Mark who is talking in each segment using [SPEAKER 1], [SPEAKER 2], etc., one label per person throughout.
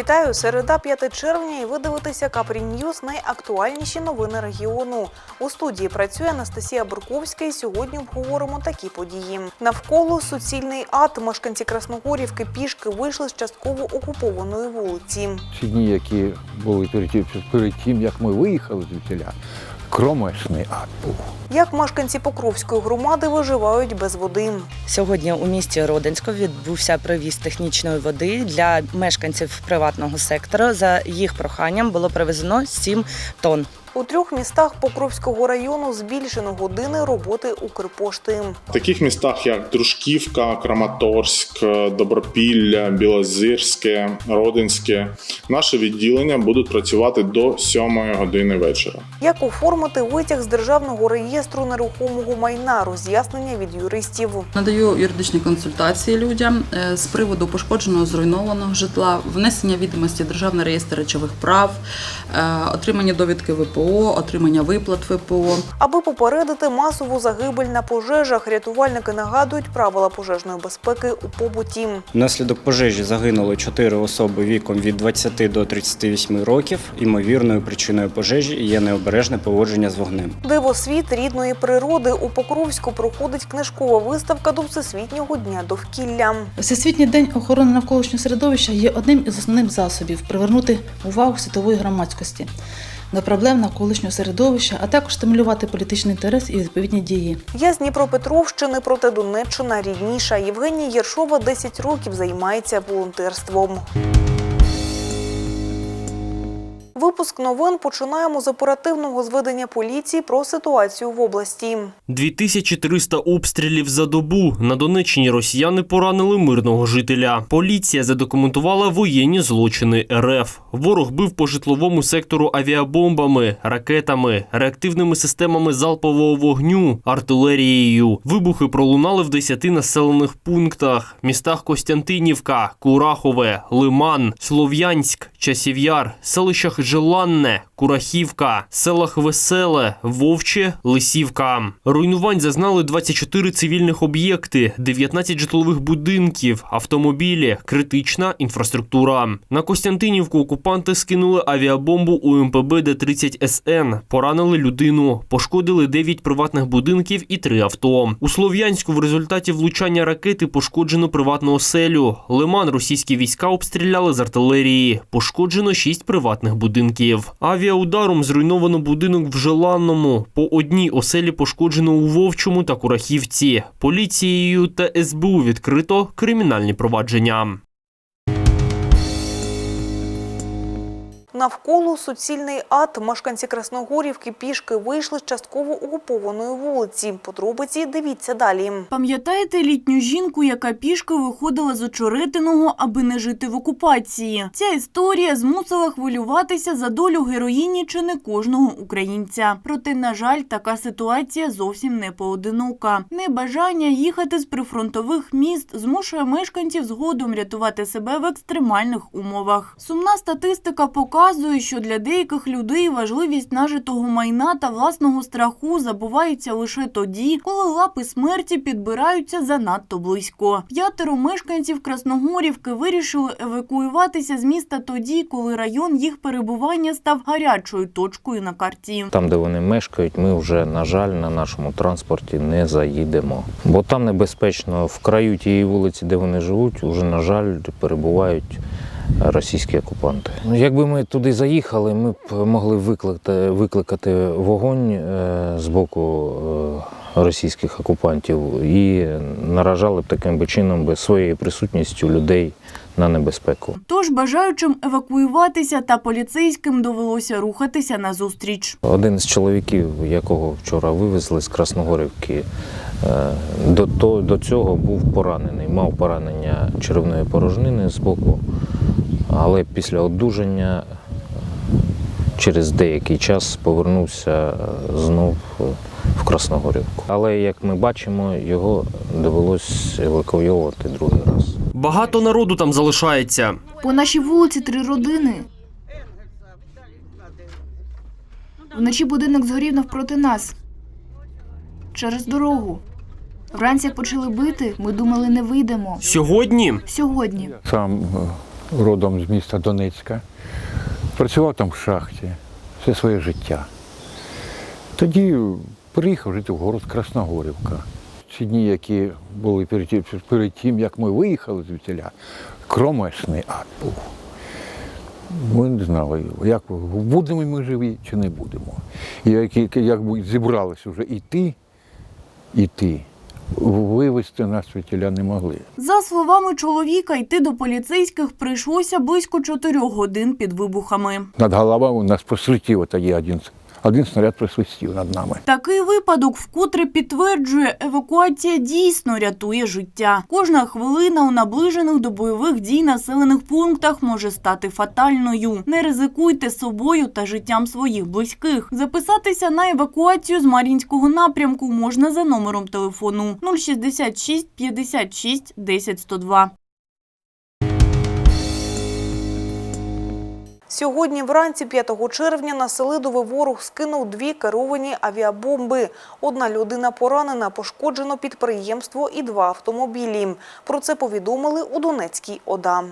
[SPEAKER 1] Вітаю! Середа 5 червня і ви дивитеся Капрі Ньюз найактуальніші новини регіону. У студії працює Анастасія Бурковська і сьогодні обговоримо такі події. Навколо суцільний ад мешканці Красногорівки пішки вийшли з частково окупованої вулиці.
[SPEAKER 2] Ці дні, які були перед тим, як ми виїхали звідтіля, кромешний ад був.
[SPEAKER 1] Як мешканці Покровської громади виживають без води?
[SPEAKER 3] Сьогодні у місті Родинсько відбувся привіз технічної води для мешканців приватного сектору. За їх проханням було привезено 7 тонн.
[SPEAKER 1] У трьох містах Покровського району збільшено години роботи Укрпошти.
[SPEAKER 4] В таких містах, як Дружківка, Краматорськ, Добропілля, Білозирське, Родинське, наші відділення будуть працювати до 7 години вечора.
[SPEAKER 1] Як оформити витяг з державного реєстру нерухомого майна? Роз'яснення від юристів.
[SPEAKER 5] Надаю юридичні консультації людям е, з приводу пошкодженого зруйнованого житла, внесення відомості в державний реєстр речових прав, е, отримання довідки ВПО, отримання виплат ВПО.
[SPEAKER 1] Аби попередити масову загибель на пожежах, рятувальники нагадують правила пожежної безпеки у побуті.
[SPEAKER 6] Внаслідок пожежі загинули 4 особи віком від 20 до 38 років. Імовірною причиною пожежі є необережне поводження з вогнем.
[SPEAKER 1] Дивосвіт рідної природи у Покровську проходить книжкова виставка до Всесвітнього дня довкілля.
[SPEAKER 7] Всесвітній день охорони навколишнього середовища є одним із основних засобів привернути увагу світової громадськості до проблем навколишнього середовища, а також стимулювати політичний інтерес і відповідні дії.
[SPEAKER 1] Я з Дніпропетровщини, проте Донеччина рідніша. Євгенія Єршова 10 років займається волонтерством. Випуск новин починаємо з оперативного зведення поліції про ситуацію в області.
[SPEAKER 8] 2300 обстрілів за добу. На Донеччині росіяни поранили мирного жителя. Поліція задокументувала воєнні злочини РФ. Ворог бив по житловому сектору авіабомбами, ракетами, реактивними системами залпового вогню, артилерією. Вибухи пролунали в 10 населених пунктах: містах Костянтинівка, Курахове, Лиман, Слов'янськ, Часів'яр, селищах Желанне, Курахівка, селах Веселе, Вовче, Лисівка. Руйнувань зазнали 24 цивільних об'єкти, 19 житлових будинків, автомобілі, критична інфраструктура. На Костянтинівку окупанти скинули авіабомбу у МПБ Д-30 СН, поранили людину, пошкодили 9 приватних будинків і 3 авто. У Слов'янську в результаті влучання ракети пошкоджено приватну оселю. Лиман російські війська обстріляли з артилерії. Пошкоджено шість приватних будинків. Авіаударом зруйновано будинок в Желанному. По одній оселі пошкоджено у Вовчому та Курахівці. Поліцією та СБУ відкрито кримінальні провадження.
[SPEAKER 1] Навколо суцільний ад мешканці Красногорівки пішки вийшли з частково окупованої вулиці. Подробиці дивіться далі.
[SPEAKER 9] Пам'ятаєте літню жінку, яка пішки виходила з очеретиного, аби не жити в окупації? Ця історія змусила хвилюватися за долю героїні чи не кожного українця. Проте, на жаль, така ситуація зовсім не поодинока. Небажання їхати з прифронтових міст змушує мешканців згодом рятувати себе в екстремальних умовах. Сумна статистика показує, що для деяких людей важливість нажитого майна та власного страху забувається лише тоді, коли лапи смерті підбираються занадто близько. П'ятеро мешканців Красногорівки вирішили евакуюватися з міста тоді, коли район їх перебування став гарячою точкою на карті.
[SPEAKER 10] Там, де вони мешкають, ми вже, на жаль, на нашому транспорті не заїдемо. Бо там небезпечно в краю тієї вулиці, де вони живуть, вже, на жаль, перебувають російські окупанти. Ну, Якби ми туди заїхали, ми б могли викликати, викликати вогонь е, з боку е, російських окупантів і наражали б таким би чином би своєю присутністю людей на небезпеку.
[SPEAKER 9] Тож бажаючим евакуюватися та поліцейським довелося рухатися назустріч.
[SPEAKER 10] Один з чоловіків, якого вчора вивезли з Красногорівки, е, до, до, до цього був поранений, мав поранення черевної порожнини з боку, але після одужання е, через деякий час повернувся е, знов е, в Красногорівку. Але як ми бачимо, його довелось евакуювати другий раз.
[SPEAKER 8] Багато народу там залишається.
[SPEAKER 9] По нашій вулиці три родини. Вночі будинок згорів навпроти нас. Через дорогу. Вранці почали бити, ми думали, не вийдемо.
[SPEAKER 8] Сьогодні
[SPEAKER 9] Сьогодні.
[SPEAKER 2] Там родом з міста Донецька. Працював там в шахті все своє життя. Тоді приїхав жити в город Красногорівка. Ці дні, які були перед тим, як ми виїхали звідтіля, кромешний ад був. Ми не знали, як будемо ми живі чи не будемо. І як, як зібралися вже йти, йти, вивезти нас світіля не могли.
[SPEAKER 9] За словами чоловіка, йти до поліцейських прийшлося близько чотирьох годин під вибухами.
[SPEAKER 2] Над головами у нас просвітів тоді один, один снаряд просвистів над нами.
[SPEAKER 9] Такий випадок вкотре підтверджує, евакуація дійсно рятує життя. Кожна хвилина у наближених до бойових дій населених пунктах може стати фатальною. Не ризикуйте собою та життям своїх близьких. Записатися на евакуацію з Мар'їнського напрямку можна за номером телефону 066 56 10 102.
[SPEAKER 1] Сьогодні вранці 5 червня на Селидове ворог скинув дві керовані авіабомби. Одна людина поранена, пошкоджено підприємство і два автомобілі. Про це повідомили у Донецькій ОДА.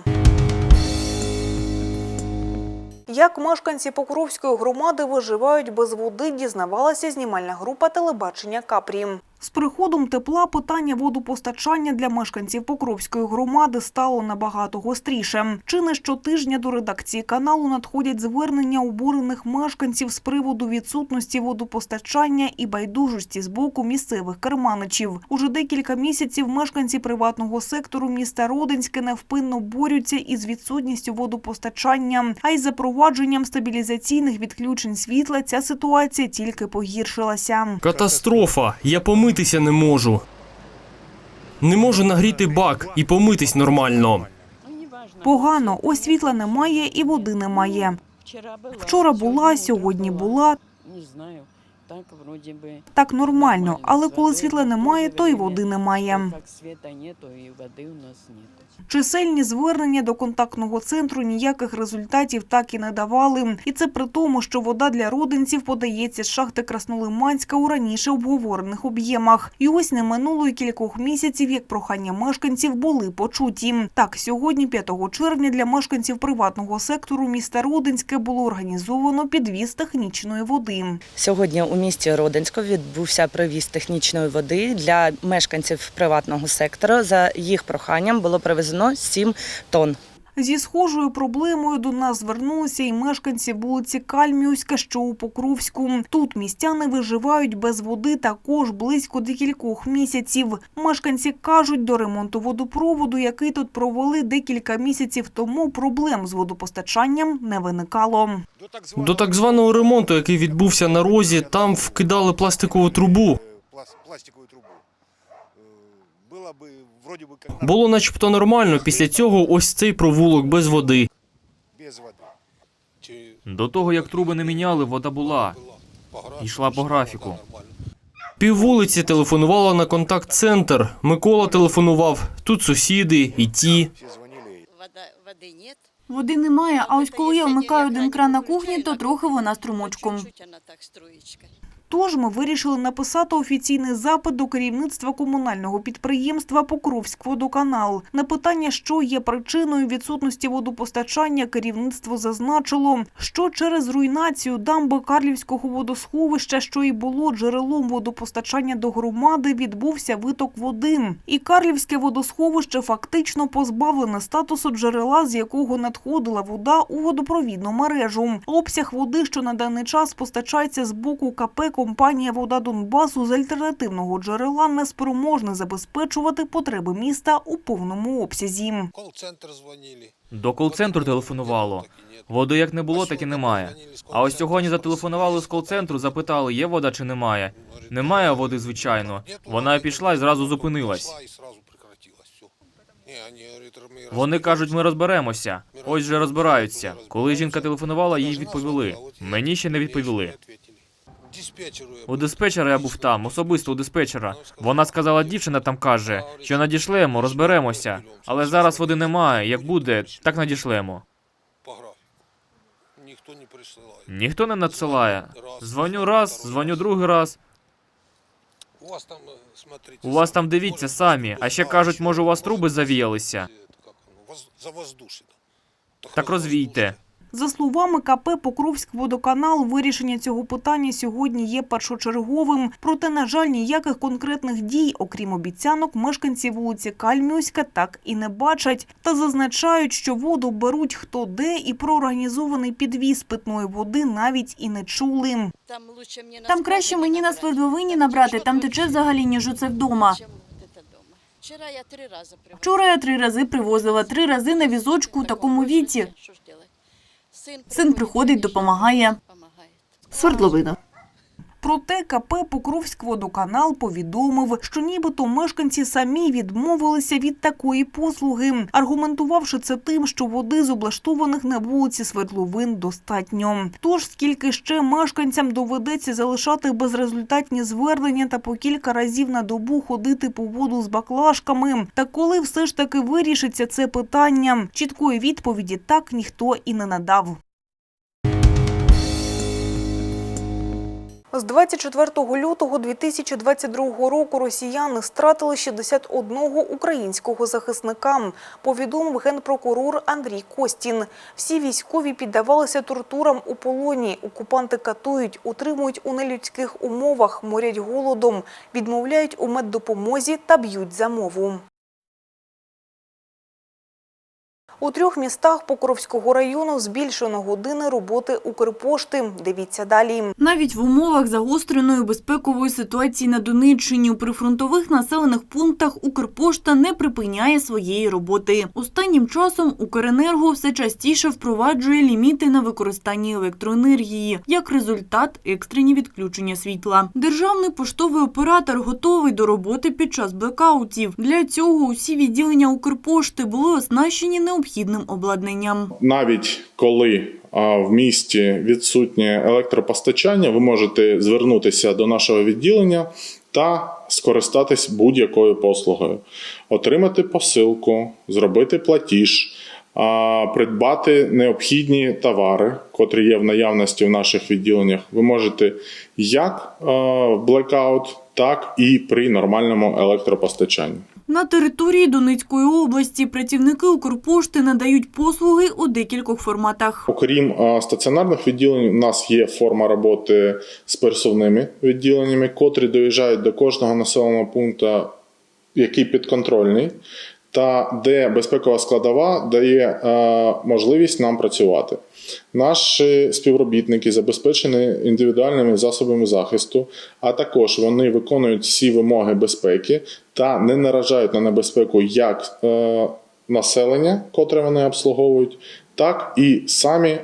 [SPEAKER 1] Як мешканці Покровської громади виживають без води, дізнавалася знімальна група телебачення Капрі. З приходом тепла питання водопостачання для мешканців Покровської громади стало набагато гостріше. Чи не щотижня до редакції каналу надходять звернення обурених мешканців з приводу відсутності водопостачання і байдужості з боку місцевих керманичів. Уже декілька місяців мешканці приватного сектору міста Родинське невпинно борються із відсутністю водопостачання, а із запровадженням стабілізаційних відключень світла ця ситуація тільки погіршилася.
[SPEAKER 8] Катастрофа. Я помитися не можу. Не можу нагріти бак і помитись нормально.
[SPEAKER 1] Погано, ось світла немає і води немає. Вчора була, сьогодні була.
[SPEAKER 11] Не знаю, так
[SPEAKER 1] нормально, але коли світла немає, то й води немає. Чисельні звернення до контактного центру ніяких результатів так і не давали. І це при тому, що вода для родинців подається з шахти Краснолиманська у раніше обговорених об'ємах. І ось не минуло й кількох місяців, як прохання мешканців були почуті. Так, сьогодні, 5 червня, для мешканців приватного сектору міста Родинське було організовано підвіз технічної води.
[SPEAKER 3] Сьогодні у місті Родинську відбувся привіз технічної води для мешканців приватного сектору. За їх проханням було привезено 7 тонн.
[SPEAKER 1] Зі схожою проблемою до нас звернулися і мешканці вулиці Кальміуська, що у Покровську. Тут містяни виживають без води також близько декількох місяців. Мешканці кажуть, до ремонту водопроводу, який тут провели декілька місяців тому, проблем з водопостачанням не виникало.
[SPEAKER 8] До так званого ремонту, який відбувся на розі, там вкидали пластикову трубу.
[SPEAKER 12] плас- трубу. Э, Было бы вроде бы как
[SPEAKER 8] Було начебто нормально. Після цього ось цей провулок без води.
[SPEAKER 12] без воды. Чи
[SPEAKER 13] До того, як труби не міняли, вода була.
[SPEAKER 12] по графику,
[SPEAKER 13] Йшла по
[SPEAKER 12] вода
[SPEAKER 13] графіку.
[SPEAKER 12] нормально.
[SPEAKER 8] Пів вулиці телефонувала на контакт-центр. Микола телефонував. Тут сусіди і ті.
[SPEAKER 12] Все звонили.
[SPEAKER 11] Вода, воды нет.
[SPEAKER 9] Води немає, а ось коли я вмикаю один кран на кухні, то трохи вона струмочком.
[SPEAKER 1] Тож ми вирішили написати офіційний запит до керівництва комунального підприємства «Покровськводоканал». На питання, що є причиною відсутності водопостачання, керівництво зазначило, що через руйнацію дамби Карлівського водосховища, що і було джерелом водопостачання до громади, відбувся виток води. І Карлівське водосховище фактично позбавлене статусу джерела, з якого надходила вода у водопровідну мережу. Обсяг води, що на даний час постачається з боку КП компанія «Вода Донбасу» з альтернативного джерела не спроможна забезпечувати потреби міста у повному обсязі.
[SPEAKER 12] Кол-центр.
[SPEAKER 13] До кол-центру телефонувало. Води як не було, так і немає. А ось сьогодні зателефонували з кол-центру, запитали, є вода чи немає. Немає води, звичайно. Вона пішла і зразу зупинилась.
[SPEAKER 12] Вони
[SPEAKER 13] кажуть, ми розберемося. Ось же розбираються. Коли жінка телефонувала, їй відповіли. Мені ще не відповіли. У диспетчера я був там, особисто у диспетчера. Вона сказала, дівчина там каже, що надішлемо, розберемося. Але зараз води немає. Як буде, так надішлемо.
[SPEAKER 12] Ніхто не присилає.
[SPEAKER 13] Ніхто не надсилає. Дзвоню раз, дзвоню другий раз.
[SPEAKER 12] У вас там, е,
[SPEAKER 13] дивіться самі. А ще кажуть, може у вас труби завіялися. Так розвійте.
[SPEAKER 1] За словами КП «Покровськводоканал», вирішення цього питання сьогодні є першочерговим. Проте, на жаль, ніяких конкретних дій, окрім обіцянок, мешканці вулиці Кальмівська так і не бачать. Та зазначають, що воду беруть хто де і про організований підвіз питної води навіть і не чули.
[SPEAKER 11] Там лучше мені
[SPEAKER 9] Там краще мені на свердловині набрати, там тече взагалі, ніж оце вдома.
[SPEAKER 11] Вчора я три рази привозила.
[SPEAKER 9] Вчора я три рази привозила, три рази на візочку у такому віці.
[SPEAKER 11] Син,
[SPEAKER 9] приходить,
[SPEAKER 11] допомагає.
[SPEAKER 9] Свердловина.
[SPEAKER 1] Проте КП «Покровськводоканал» повідомив, що нібито мешканці самі відмовилися від такої послуги, аргументувавши це тим, що води з облаштованих на вулиці Свердловин достатньо. Тож скільки ще мешканцям доведеться залишати безрезультатні звернення та по кілька разів на добу ходити по воду з баклажками. Та коли все ж таки вирішиться це питання, чіткої відповіді так ніхто і не надав. З 24 лютого 2022 року росіяни стратили 61 українського захисника, повідомив генпрокурор Андрій Костін. Всі військові піддавалися тортурам у полоні. Окупанти катують, утримують у нелюдських умовах, морять голодом, відмовляють у меддопомозі та б'ють за мову. У трьох містах Покровського району збільшено години роботи Укрпошти. Дивіться далі.
[SPEAKER 9] Навіть в умовах загостреної безпекової ситуації на Донеччині у прифронтових населених пунктах Укрпошта не припиняє своєї роботи. Останнім часом Укренерго все частіше впроваджує ліміти на використання електроенергії. Як результат – екстрені відключення світла. Державний поштовий оператор готовий до роботи під час блекаутів. Для цього усі відділення Укрпошти були оснащені необхідним обладнанням.
[SPEAKER 4] Навіть коли в місті відсутнє електропостачання, ви можете звернутися до нашого відділення та скористатись будь-якою послугою, отримати посилку, зробити платіж, придбати необхідні товари, котрі є в наявності в наших відділеннях. Ви можете як в блекаут, так і при нормальному електропостачанні.
[SPEAKER 9] На території Донецької області працівники Укрпошти надають послуги у декількох форматах.
[SPEAKER 4] Окрім стаціонарних відділень, у нас є форма роботи з пересувними відділеннями, котрі доїжджають до кожного населеного пункту, який підконтрольний, та де безпекова складова дає е, можливість нам працювати. Наші співробітники забезпечені індивідуальними засобами захисту, а також вони виконують всі вимоги безпеки та не наражають на небезпеку як е, населення, котре вони обслуговують, так і самі е,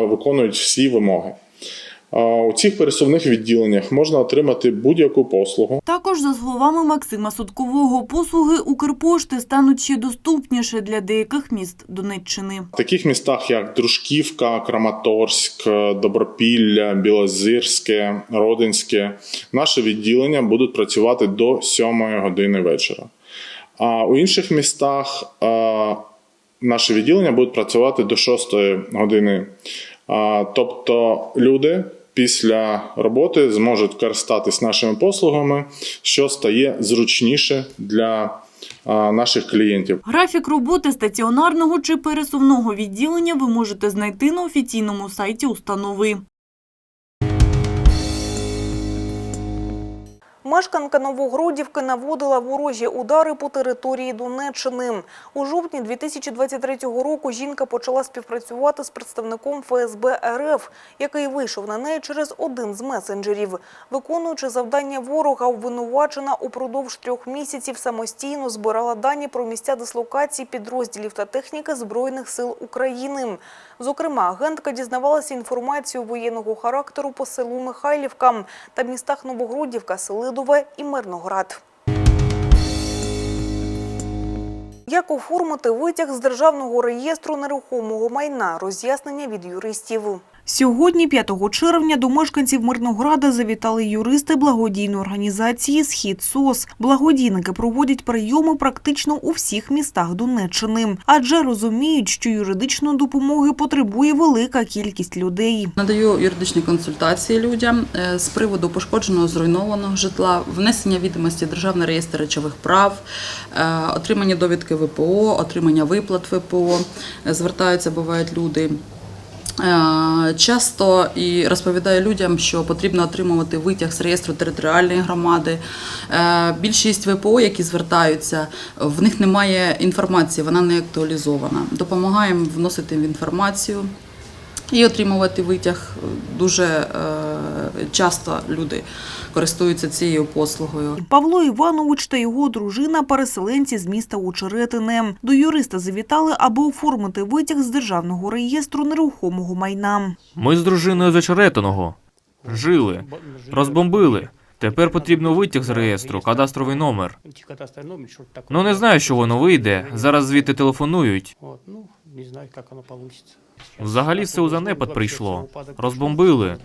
[SPEAKER 4] виконують всі вимоги. Е, У цих пересувних відділеннях можна отримати будь-яку послугу.
[SPEAKER 9] Також, за словами Максима Судкового, послуги Укрпошти стануть ще доступніше для деяких міст Донеччини.
[SPEAKER 4] В таких містах, як Дружківка, Краматорськ, Добропілля, Білозирське, Родинське, наші відділення будуть працювати до 7 години вечора. А у інших містах а, наші відділення будуть працювати до 6 години. А, Тобто люди після роботи зможуть користатись нашими послугами, що стає зручніше для наших клієнтів.
[SPEAKER 9] Графік роботи стаціонарного чи пересувного відділення ви можете знайти на офіційному сайті установи.
[SPEAKER 1] Мешканка Новогродівки наводила ворожі удари по території Донеччини. У жовтні 2023 року жінка почала співпрацювати з представником ФСБ РФ, який вийшов на неї через один з месенджерів. Виконуючи завдання ворога, обвинувачена упродовж трьох місяців самостійно збирала дані про місця дислокації підрозділів та техніки Збройних сил України. Зокрема, агентка дізнавалася інформацію воєнного характеру по селу Михайлівка та містах Новогродівка, Селидове і Мирноград. Як оформити витяг з державного реєстру нерухомого майна? Роз'яснення від юристів. Сьогодні, 5 червня, до мешканців Мирнограда завітали юристи благодійної організації Схід СОС. Благодійники проводять прийоми практично у всіх містах Донеччини, адже розуміють, що юридичної допомоги потребує велика кількість людей.
[SPEAKER 5] Надаю юридичні консультації людям е, з приводу пошкодженого зруйнованого житла, внесення відомості Державний реєстр речових прав, е, отримання довідки ВПО, отримання виплат ВПО. Е, Звертаються, бувають люди. Е, Часто і розповідаю людям, що потрібно отримувати витяг з реєстру територіальної громади. Е, Більшість ВПО, які звертаються, в них немає інформації, вона не актуалізована. Допомагаємо вносити інформацію і отримувати витяг. Дуже е, часто люди користуються цією послугою.
[SPEAKER 1] Павло Іванович та його дружина – переселенці з міста Очеретине. До юриста завітали, аби оформити витяг з Державного реєстру нерухомого майна.
[SPEAKER 13] Ми з дружиною з очеретиного жили, розбомбили. Тепер потрібно витяг з реєстру, кадастровий номер. Ну не знаю, що воно вийде. Зараз звідти телефонують.
[SPEAKER 14] Ну, не знаю, как оно получится.
[SPEAKER 13] Взагалі все у занепад прийшло. Розбомбили.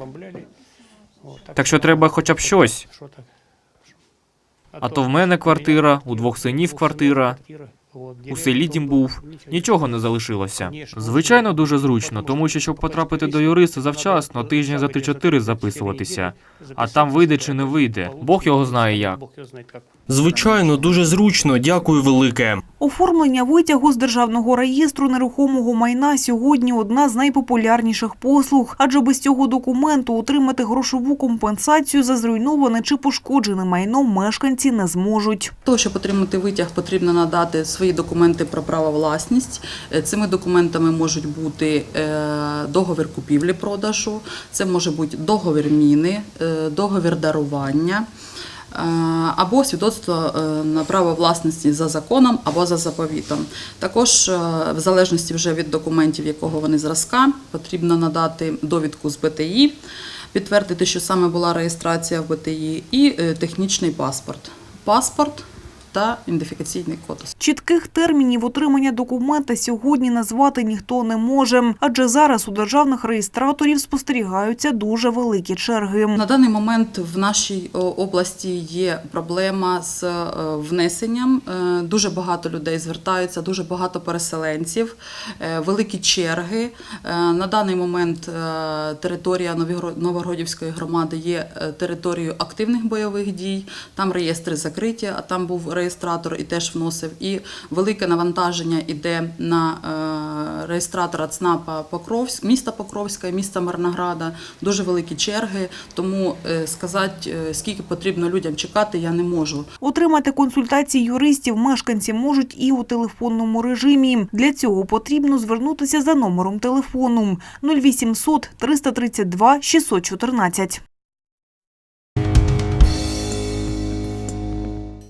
[SPEAKER 13] Так що треба хоча б щось. А то в мене квартира, у двох синів квартира, у селі дім був. Нічого не залишилося. Звичайно, дуже зручно, тому що щоб потрапити до юриста завчасно, тижня за 3-4 записуватися. А там вийде чи не вийде. Бог його знає як.
[SPEAKER 8] Звичайно, дуже зручно. Дякую велике.
[SPEAKER 1] Оформлення витягу з Державного реєстру нерухомого майна сьогодні одна з найпопулярніших послуг, адже без цього документу отримати грошову компенсацію за зруйноване чи пошкоджене майно мешканці не зможуть.
[SPEAKER 5] Того, щоб отримати витяг, потрібно надати свої документи про право власність. Е, Цими документами можуть бути е, договір купівлі-продажу, це може бути договір міни, е, договір дарування. Або свідоцтво на право власності за законом або за заповітом. Також, в залежності вже від документів, якого вони зразка, потрібно надати довідку з БТІ, підтвердити, що саме була реєстрація в БТІ, і технічний паспорт. Паспорт та ідентифікаційний код.
[SPEAKER 1] Чітких термінів отримання документа сьогодні назвати ніхто не може, адже зараз у державних реєстраторів спостерігаються дуже великі черги.
[SPEAKER 5] На даний момент в нашій області є проблема з е, внесенням. Е, Дуже багато людей звертаються, дуже багато переселенців, е, великі черги. На даний момент територія Новогродівської громади є територією активних бойових дій. Там реєстри закриті, а там був реєстратор і теж вносив. І велике навантаження йде на е, реєстратора ЦНАПа Покровськ, міста Покровська міста Мирнограда. Дуже великі черги. Тому е, сказати, е, скільки потрібно людям чекати, я не можу.
[SPEAKER 1] Отримати консультації юристів мешканці можуть і у телефонному режимі. Для цього потрібно звернутися за номером телефону 0800 332 614.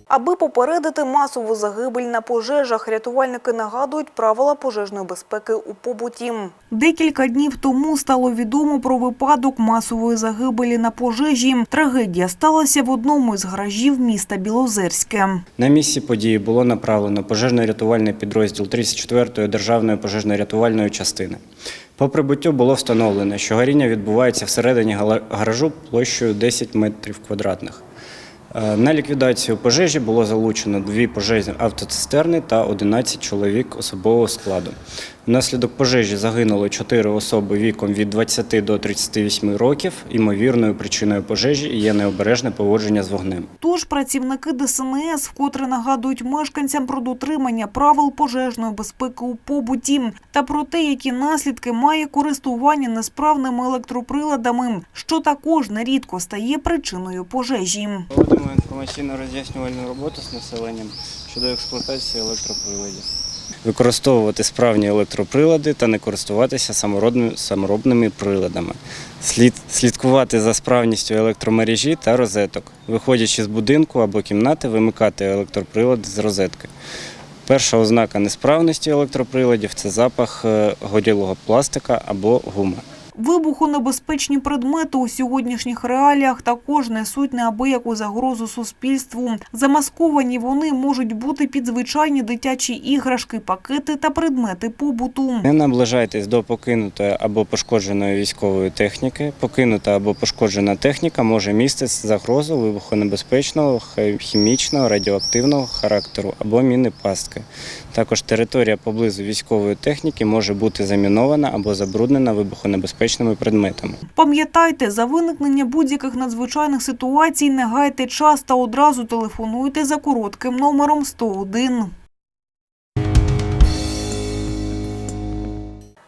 [SPEAKER 1] Аби попередити масову загибель на пожежах, рятувальники нагадують правила пожежної безпеки у побуті. Декілька днів тому стало відомо про випадок масової загибелі на пожежі. Трагедія сталася в одному із гаражів міста Білозерське.
[SPEAKER 6] На місці події було направлено пожежно-рятувальний підрозділ 34-ї державної пожежно-рятувальної частини. По прибуттю було встановлено, що горіння відбувається всередині гаражу площею 10 метрів квадратних. Е, На ліквідацію пожежі було залучено дві пожежні автоцистерни та 11 чоловік особового складу. Внаслідок пожежі загинуло 4 особи віком від 20 до 38 років. Імовірною причиною пожежі є необережне поводження з вогнем.
[SPEAKER 1] Тож працівники ДСНС вкотре нагадують мешканцям про дотримання правил пожежної безпеки у побуті та про те, які наслідки має користування несправними електроприладами, що також нерідко стає причиною пожежі.
[SPEAKER 6] Проводимо інформаційно роз'яснювальну роботу з населенням щодо експлуатації електроприладів. Використовувати справні електроприлади та не користуватися саморобними, приладами. Слід слідкувати за справністю електромережі та розеток. Виходячи з будинку або кімнати, вимикати електроприлади з розетки. Перша ознака несправності електроприладів це запах е, горілого пластика або гуми.
[SPEAKER 1] Вибухонебезпечні предмети у сьогоднішніх реаліях також несуть неабияку загрозу суспільству. Замасковані вони можуть бути під звичайні дитячі іграшки, пакети та предмети побуту.
[SPEAKER 6] Не наближайтесь до покинутої або пошкодженої військової техніки. Покинута або пошкоджена техніка може містити загрозу вибухонебезпечного, хімічного, радіоактивного характеру або міни пастки. Також територія поблизу військової техніки може бути замінована або забруднена вибухонебезпечними предметами.
[SPEAKER 1] Пам'ятайте, за виникнення будь-яких надзвичайних ситуацій не гайте час та одразу телефонуйте за коротким номером 101.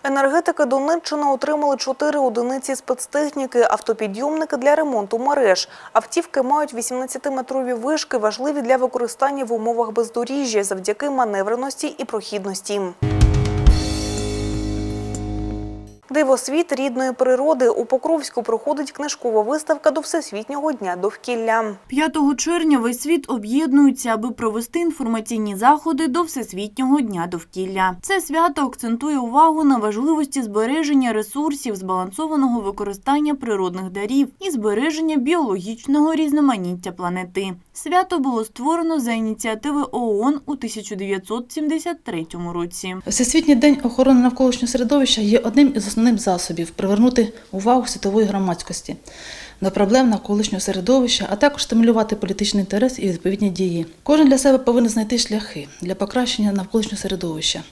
[SPEAKER 1] Енергетики Донеччини отримали 4 одиниці спецтехніки, автопідйомники для ремонту мереж. Автівки мають 18-метрові вишки, важливі для використання в умовах бездоріжжя завдяки маневреності і прохідності. Дивосвіт рідної природи у Покровську проходить книжкова виставка до Всесвітнього дня довкілля.
[SPEAKER 9] 5 червня весь світ об'єднується, аби провести інформаційні заходи до Всесвітнього дня довкілля. Це свято акцентує увагу на важливості збереження ресурсів, збалансованого використання природних дарів і збереження біологічного різноманіття планети. Свято було створено за ініціативи ООН у 1973 році.
[SPEAKER 7] Всесвітній день охорони навколишнього середовища є одним із основних засобів привернути увагу світової громадськості до проблем навколишнього середовища, а також стимулювати політичний інтерес і відповідні дії. Кожен для себе повинен знайти шляхи для покращення навколишнього середовища.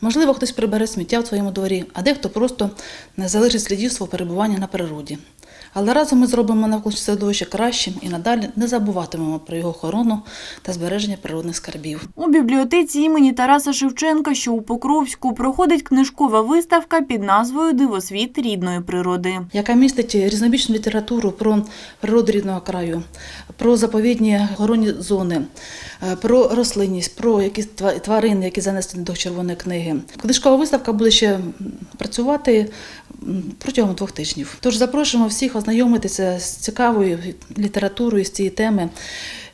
[SPEAKER 7] Можливо, хтось прибере сміття в своєму дворі, а дехто просто не залишить слідів свого перебування на природі. Але разом ми зробимо навколишнє середовище кращим і надалі не забуватимемо про його охорону та збереження природних скарбів.
[SPEAKER 9] У бібліотеці імені Тараса Шевченка, що у Покровську, проходить книжкова виставка під назвою Дивосвіт рідної природи.
[SPEAKER 7] яка містить різнобічну літературу про природу рідного краю, про заповідні охоронні зони, е, про рослинність, про якісь тва- тварини, які занесені до червоної книги. Книжкова виставка буде ще працювати протягом двох тижнів. Тож запрошуємо всіх ознайомитися з цікавою літературою з цієї теми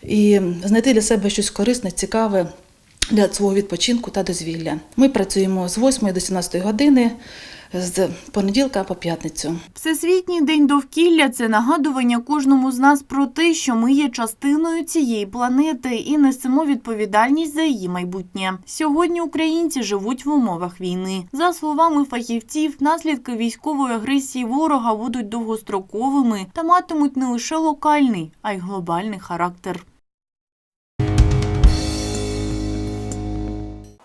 [SPEAKER 7] і знайти для себе щось корисне, цікаве. Для свого відпочинку та дозвілля. Ми працюємо з 8 до 17 години з понеділка по п'ятницю.
[SPEAKER 9] Всесвітній день довкілля це нагадування кожному з нас про те, що ми є частиною цієї планети і несемо відповідальність за її майбутнє. Сьогодні українці живуть в умовах війни. За словами фахівців, наслідки військової агресії ворога будуть довгостроковими та матимуть не лише локальний, а й глобальний характер.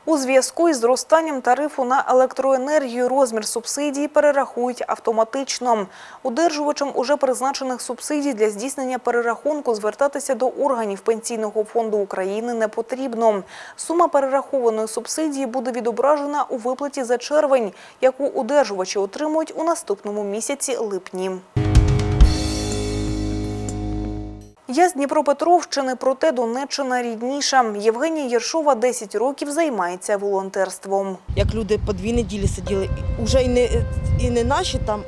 [SPEAKER 1] У зв'язку із зростанням тарифу на електроенергію розмір субсидій перерахують автоматично. Удержувачам уже призначених субсидій для здійснення перерахунку звертатися до органів Пенсійного фонду України не потрібно. Сума перерахованої субсидії буде відображена у виплаті за червень, яку удержувачі отримують у наступному місяці липні. Я з Дніпропетровщини, проте Донеччина рідніша. Євгенія Єршова 10 років займається волонтерством.
[SPEAKER 15] як люди по дві неділі сиділи. Уже і не, і не наші там,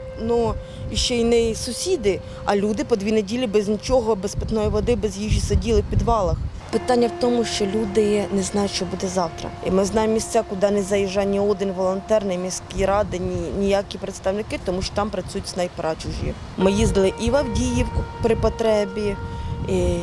[SPEAKER 15] і ще й не сусіди, а люди по дві неділі без нічого, без питної води, без їжі сиділи в підвалах. Питання в тому, що люди не знають, що буде завтра. І ми знаємо місця, куди не заїжджає ні один волонтер, ні міські ради, ні ніякі представники, тому що там працюють снайпера чужі. Ми їздили і в Авдіївку при потребі, і,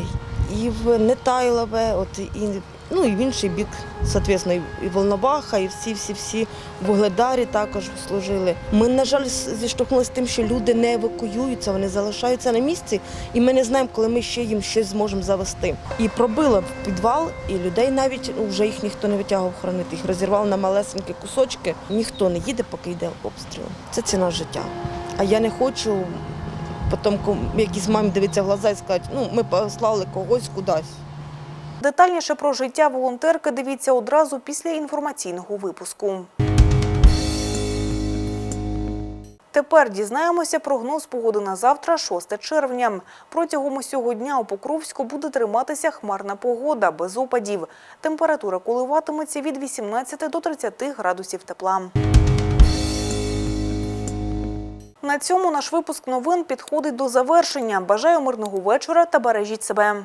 [SPEAKER 15] і в Нетайлове, от і ну і в інший бік, соответственно, і Волноваха, і всі, всі, всі Вугледарі також служили. Ми, на жаль, зіштовхнулися з тим, що люди не евакуюються, вони залишаються на місці, і ми не знаємо, коли ми ще їм щось зможемо завести. І пробили в підвал, і людей навіть ну, вже їх ніхто не витягував хоронити. Їх розірвали на малесенькі кусочки. Ніхто не їде, поки йде обстріл. Це ціна життя. А я не хочу. Потім якісь мамі дивитися в глаза і сказати, ну ми послали когось кудись.
[SPEAKER 1] Детальніше про життя волонтерки дивіться одразу після інформаційного випуску. Тепер дізнаємося прогноз погоди на завтра, 6 червня. Протягом усього дня у Покровську буде триматися хмарна погода без опадів. Температура коливатиметься від 18 до 30 градусів тепла. На цьому наш випуск новин підходить до завершення. Бажаю мирного вечора та бережіть себе.